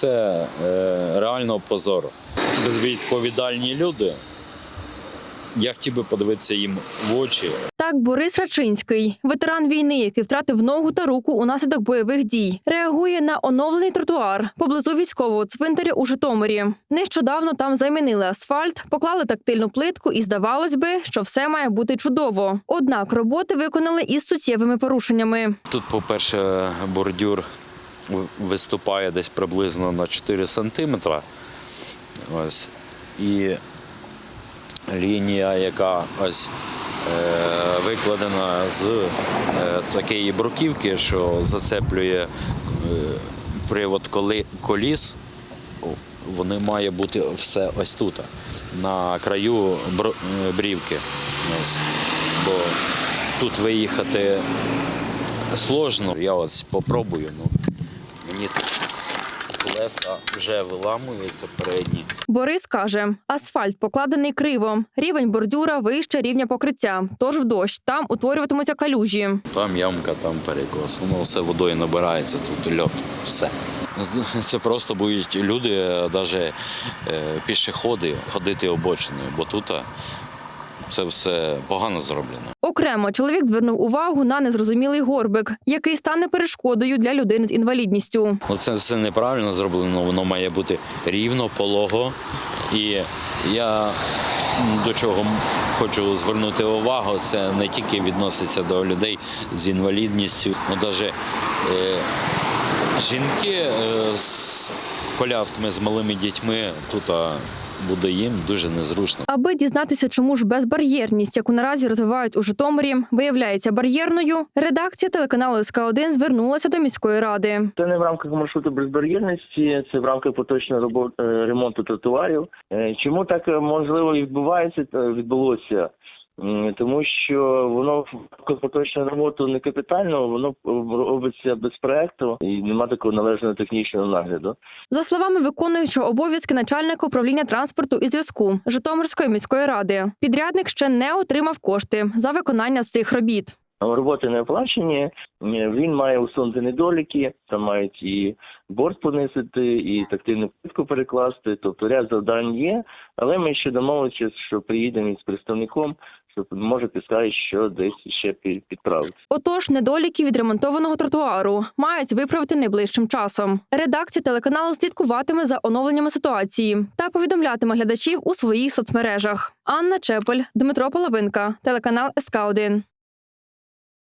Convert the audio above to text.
Це е, реально позор. Безвідповідальні люди. Я хотів би подивитися їм в очі. Так, Борис Рачинський, ветеран війни, який втратив ногу та руку унаслідок бойових дій, реагує на оновлений тротуар поблизу військового цвинтаря у Житомирі. Нещодавно там замінили асфальт, поклали тактильну плитку, і здавалось би, що все має бути чудово. Однак роботи виконали із суттєвими порушеннями. Тут, по-перше, бордюр в- виступає десь приблизно на 4 сантиметра. Ось. І лінія, яка ось е, викладена з е, такої бруківки, що зацеплює е, привод коліс, вони має бути все ось тут, на краю брівки. Ось. Бо тут виїхати сложно. Я ось попробую. Ну, тут колеса вже виламуються передні. Борис каже, асфальт покладений криво, рівень бордюра вище рівня покриття. Тож в дощ там утворюватимуться калюжі. Там ямка, там перекос. Воно все водою набирається, тут льот, все. Це просто будуть люди, навіть пішоходи, ходити обочиною, бо тут це все погано зроблено. Окремо чоловік звернув увагу на незрозумілий горбик, який стане перешкодою для людини з інвалідністю. Ну, це все неправильно зроблено, воно має бути рівно, полого. І я до чого хочу звернути увагу, це не тільки відноситься до людей з інвалідністю, ну навіть е, жінки е, з колясками, з малими дітьми тут буде їм дуже незручно. Аби дізнатися, чому ж безбар'єрність, яку наразі розвивають у Житомирі, виявляється бар'єрною. Редакція телеканалу СК 1 звернулася до міської ради. Це не в рамках маршруту безбар'єрності, це в рамках поточного робо- е, ремонту тротуарів. Е, Чому так можливо можливо відбувається відбулося? Тому що воно в роботу не капітального, воно робиться без проекту і немає такого належного технічного нагляду. За словами виконуючого обов'язки начальника управління транспорту і зв'язку Житомирської міської ради, підрядник ще не отримав кошти за виконання цих робіт. Роботи не оплачені, він має усунути недоліки, там мають і борт понизити, і тактильну плитку перекласти. Тобто ряд завдань є, але ми ще домовилися, що приїдемо із представником, може підказати, що десь ще пі- підправити. Отож, недоліки відремонтованого тротуару мають виправити найближчим часом. Редакція телеканалу слідкуватиме за оновленнями ситуації та повідомлятиме глядачів у своїх соцмережах. Анна Чепель, Дмитро Половинка, телеканал СК 1